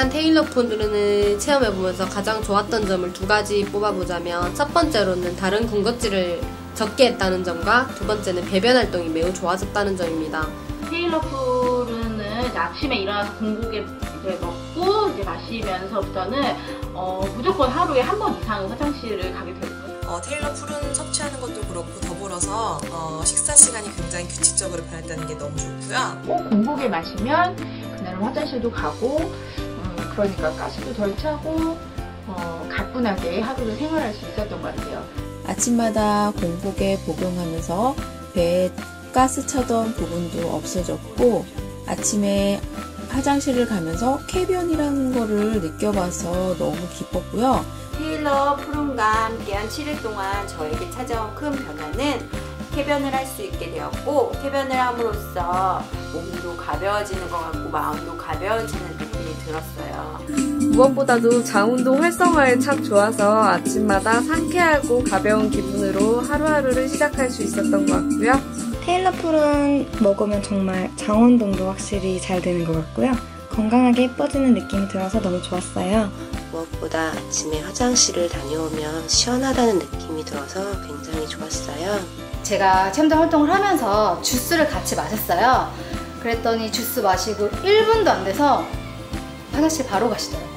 테일러 푸른을 체험해보면서 가장 좋았던 점을 두 가지 뽑아보자면 첫 번째로는 다른 군것질을 적게 했다는 점과 두 번째는 배변 활동이 매우 좋아졌다는 점입니다. 테일러 푸르는 아침에 일어나서 공복에 이제 먹고 이제 마시면서부터는 어, 무조건 하루에 한 번 이상은 화장실을 가게 되고요. 어, 테일러 풀은 섭취하는 것도 그렇고 더불어서 어, 식사 시간이 굉장히 규칙적으로 변했다는 게 너무 좋고요. 꼭 공복에 마시면 그날은 화장실도 가고 음, 그러니까 가스도 덜 차고 어, 가뿐하게 하루를 생활할 수 있었던 것 같아요. 아침마다 공복에 복용하면서 배에 가스 차던 부분도 없어졌고 아침에 화장실을 가면서 쾌변이라는 거를 느껴봐서 너무 기뻤고요. 테일러 푸른과 함께한 7일 동안 저에게 찾아온 큰 변화는 쾌변을 할 수 있게 되었고 쾌변을 함으로써 몸도 가벼워지는 것 같고 마음도 가벼워지는 느낌이 들었어요. 무엇보다도 장운동 활성화에 참 좋아서 아침마다 상쾌하고 가벼운 기분으로 하루하루를 시작할 수 있었던 것 같고요. 테일러 풀은 먹으면 정말 장운동도 확실히 잘 되는 것 같고요. 건강하게 예뻐지는 느낌이 들어서 너무 좋았어요. 무엇보다 아침에 화장실을 다녀오면 시원하다는 느낌이 들어서 굉장히 좋았어요. 제가 체험장 활동을 하면서 주스를 같이 마셨어요. 그랬더니 주스 마시고 1분도 안 돼서 화장실 바로 가시더라고요.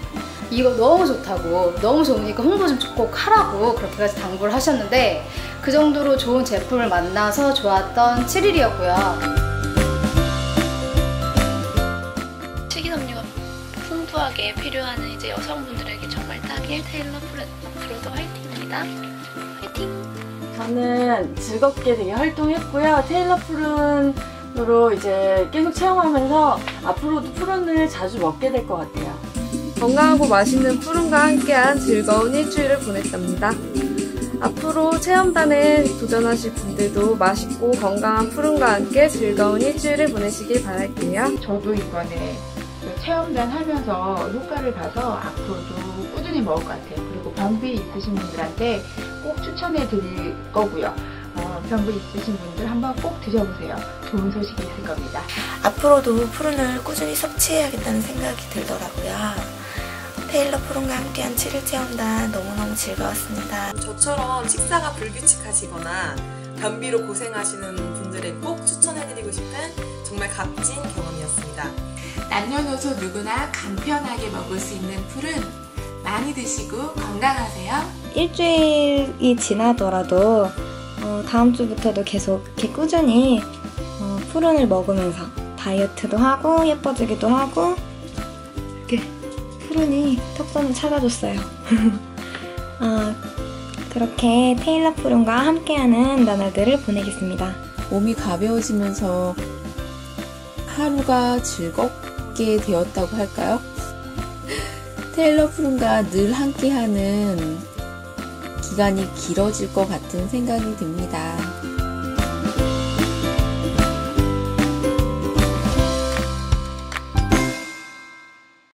이거 너무 좋다고 너무 좋으니까 홍보 좀 꼭 하라고 그렇게까지 당부를 하셨는데 그 정도로 좋은 제품을 만나서 좋았던 7일이었고요. 식이섬유가 풍부하게 필요한 이제 여성분들에게 정말 딱일 테일러 프로도 화이팅입니다. 화이팅! 저는 즐겁게 되게 활동했고요. 테일러 푸른 으로 이제 계속 체험하면서 앞으로도 푸른을 자주 먹게 될 것 같아요. 건강하고 맛있는 푸른과 함께한 즐거운 일주일을 보냈답니다. 앞으로 체험단에 도전하실 분들도 맛있고 건강한 푸른과 함께 즐거운 일주일을 보내시길 바랄게요. 저도 이번에 그 체험단 하면서 효과를 봐서 앞으로도 꾸준히 먹을 것 같아요. 그리고 변비 있으신 분들한테 꼭 추천해 드릴 거고요. 어, 변비 있으신 분들 한번 꼭 드셔보세요. 좋은 소식이 있을 겁니다. 앞으로도 푸른을 꾸준히 섭취해야겠다는 생각이 들더라고요. 테일러 푸른과 함께한 7일 체험단 너무너무 즐거웠습니다. 저처럼 식사가 불규칙하시거나 변비로 고생하시는 분들에 꼭 추천해드리고 싶은 정말 값진 경험이었습니다. 남녀노소 누구나 간편하게 먹을 수 있는 풀은 많이 드시고 건강하세요. 일주일이 지나더라도 어, 다음 주부터도 계속 이렇게 꾸준히 어, 푸른을 먹으면서 다이어트도 하고 예뻐지기도 하고 이렇게 푸른이 턱선을 찾아줬어요. 어, 그렇게 테일러 푸른과 함께하는 나날들을 보내겠습니다. 몸이 가벼워지면서 하루가 즐겁게 되었다고 할까요? 테일러 푸른과 늘 함께하는 기간이 길어질 것 같은 생각이 듭니다.